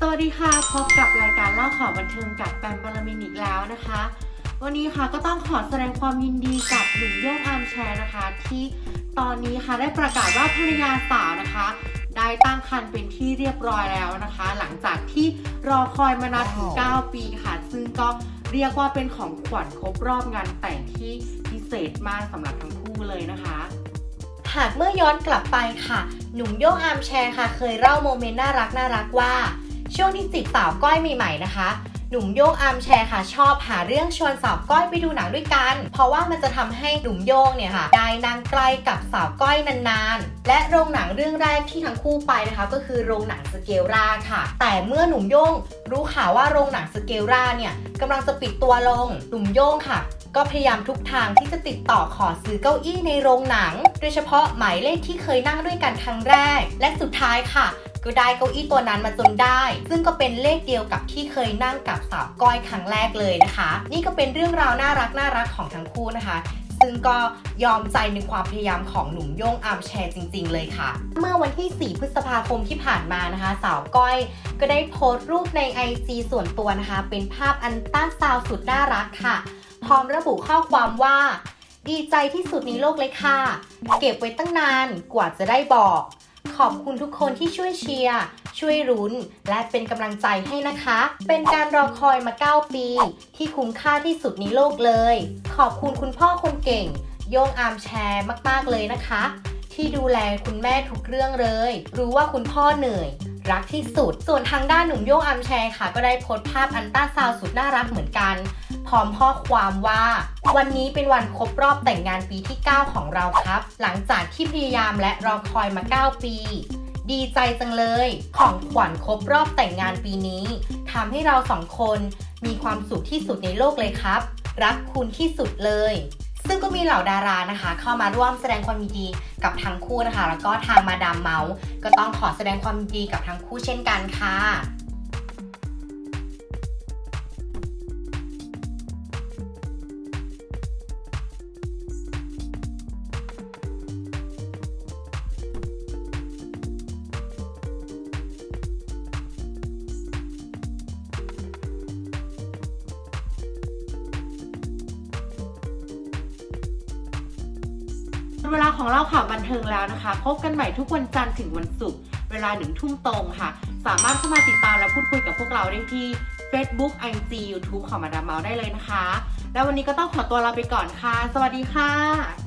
สวัสดีค่ะ พบกับรายการเล่าข่าวบันเทิงกับแปมบารมินอีกแล้วนะคะ วันนี้ค่ะก็ต้องขอแสดงความยินดีกับหนุ่มโย่งอาร์มแชร์นะคะ ที่ตอนนี้ค่ะได้ประกาศว่าภรรยาสาวนะคะ ได้ตั้งครรภ์เป็นที่เรียบร้อยแล้วนะคะ หลังจากที่รอคอยมานานถึง 9 ปีค่ะ ซึ่งก็เรียกว่าเป็นของขวัญครบรอบงานแต่งที่พิเศษมากสำหรับทั้งคู่เลยนะคะหากเมื่อย้อนกลับไปค่ะ หนุ่มโย่งอาร์มแชร์ค่ะ เคยเล่าโมเมนต์น่ารักน่ารักว่า ช่วงที่จีบสาวก้อยใหม่ๆนะคะ หนุ่มโยงอาร์มแชร์ค่ะ ชอบหาเรื่องชวนสาวก้อยไปดูหนังด้วยกัน เพราะว่ามันจะทำให้หนุ่มโยงเนี่ยค่ะได้นั่งใกล้กับสาวก้อยนานๆ และโรงหนังเรื่องแรกที่ทั้งคู่ไปนะคะ ก็คือโรงหนังสเกลราค่ะ แต่เมื่อหนุ่มโย่งรู้ข่าวว่าโรงหนังสเกลราเนี่ยกำลังจะปิดตัวลง หนุ่มโย่งค่ะก็พยายามทุกทางที่จะติดต่อขอซื้อเก้าอี้ในโรงหนัง โดยเฉพาะหมายเลขที่เคยนั่งด้วยกันครั้งแรก และสุดท้ายค่ะ ก็ได้เก้าอี้ตัวนั้นมาจนได้ ซึ่งก็เป็นเลขเดียวกับที่เคยนั่งกับสาวก้อยครั้งแรกเลยนะคะ นี่ก็เป็นเรื่องราวน่ารักน่ารักของทั้งคู่นะคะซึ่งก็ยอมใจในความพยายามของหนุ่มโย่งอาร์มแชร์จริง ๆ เลยค่ะ เมื่อวันที่ 4 พฤษภาคมที่ผ่านมานะคะ สาวก้อยก็ได้โพสต์รูปใน IG ส่วนตัวนะคะ เป็นภาพอันต้าซาวสุดน่ารักค่ะ พร้อมระบุข้อความว่า ดีใจที่สุดในโลกเลยค่ะ เก็บไว้ตั้งนานกว่าจะได้บอก ขอบคุณทุกคนที่ช่วยเชียร์ ช่วยรุ้น และเป็นกำลังใจให้นะคะ เป็นการรอคอยมา 9 ปี ที่คุ้มค่าที่สุดในโลกเลย ขอบคุณคุณพ่อคนเก่ง โยงอาร์มแชร์มาก ๆ เลยนะคะ ที่ดูแลคุณแม่ทุกเรื่องเลย รู้ว่าคุณพ่อเหนื่อย รักที่สุด ส่วนทางด้านหนุ่มโยงอาร์มแชร์ค่ะ ก็ได้โพสต์ภาพอันต้าซาวสุดน่ารักเหมือนกัน พร้อมข้อความว่า วันนี้เป็นวันครบรอบแต่งงานปีที่ 9 ของเราครับ หลังจากที่พยายามและรอคอยมา 9 ปี ดีใจจังเลย ของขวัญครบรอบแต่งงานปีนี้ทำให้เราสองคนมีความสุขที่สุดในโลกเลยครับ รักคุณที่สุดเลย ซึ่งก็มีเหล่าดารานะคะ เข้ามาร่วมแสดงความยินดีกับทั้งคู่นะคะ แล้วก็ทางมาดามเมาส์ก็ต้องขอแสดงความยินดีกับทั้งคู่เช่นกันค่ะ เวลาของเราข่าวบันเทิงแล้วนะคะ พบกันใหม่ทุกวันจันทร์ถึงวันศุกร์เวลาหนึ่งทุ่มตรงค่ะ สามารถเข้ามาติดตามและพูดคุยกับพวกเราได้ที่ Facebook IG YouTube ของมาดามเมาได้เลยนะคะ แล้ววันนี้ก็ต้องขอตัวลาไปก่อนค่ะ สวัสดีค่ะ